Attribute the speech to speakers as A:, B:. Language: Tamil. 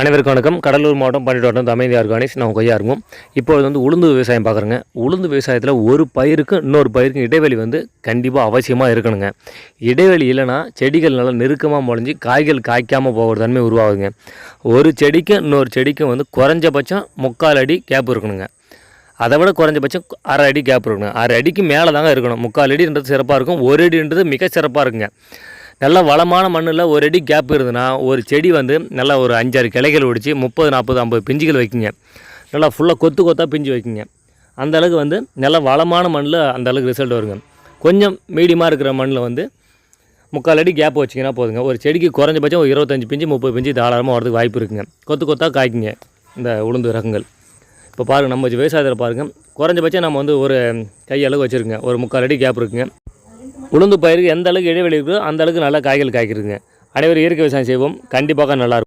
A: அனைவருக்கும் வணக்கம். கடலூர் மாவட்டம் பன்னிட்டு அமைதி ஆர்கானிக்ஸ் நான் கொய்யா இருக்கும் இப்பொழுது வந்து உளுந்து விவசாயம் பார்க்குறேங்க. உளுந்து விவசாயத்தில் ஒரு பயிருக்கும் இன்னொரு பயிருக்கும் இடைவெளி வந்து கண்டிப்பாக அவசியமாக இருக்கணுங்க. இடைவெளி இல்லைன்னா செடிகள் நல்லா நெருக்கமாக முளைஞ்சி காய்கள் காய்க்காமல் போகிற தன்மை உருவாகுங்க ஒரு செடிக்கும் இன்னொரு செடிக்கும் வந்து குறைஞ்சபட்சம் முக்கால் அடி கேப் இருக்கணுங்க. அதை விட குறைஞ்சபட்சம் அரை அடி கேப் இருக்கணும். அரை அடிக்கு மேலே தாங்க இருக்கணும். முக்கால் அடின்றது சிறப்பாக இருக்கும். ஒரு அடின்றது மிக சிறப்பாக இருக்குங்க. நல்ல வளமான மண்ணில் ஒரு அடி கேப் இருந்ததுன்னா ஒரு செடி வந்து நல்லா ஒரு அஞ்சாறு கிளைகள் ஒடிச்சு முப்பது நாற்பது ஐம்பது பிஞ்சுகள் வைக்குங்க. நல்லா ஃபுல்லாக கொத்து கொத்தாக பிஞ்சு வைக்குங்க. அந்த அளவுக்கு வந்து நல்ல வளமான மண்ணில் அந்த அளவுக்கு ரிசல்ட் வருங்க. கொஞ்சம் மீடியமாக இருக்கிற மண்ணில் வந்து முக்கால் அடி கேப் வச்சிங்கன்னா போதுங்க. ஒரு செடிக்கு குறைஞ்சபட்சம் ஒரு இருபத்தஞ்சி பிஞ்சு முப்பது பிஞ்சு தாராளமாக வரதுக்கு வாய்ப்பு இருக்குங்க. கொத்து கொத்தாக காய்க்குங்க இந்த உளுந்து ரகங்கள் இப்போ பாருங்கள் நம்ம விவசாயத்தில் பாருங்கள் குறைஞ்சபட்சம் நம்ம வந்து ஒரு கையளவு வச்சுருங்க. ஒரு முக்கால் அடி கேப் இருக்குங்க. உளுந்து பயிருக்கு எந்த அளவுக்கு இடைவெளி இருக்கோ அந்த அளவுக்கு நல்லா காய்கள் காய்க்கிறதுங்க அனைவரும் இயற்கை விவசாயம் செய்வோம். கண்டிப்பாக நல்லாயிருக்கும்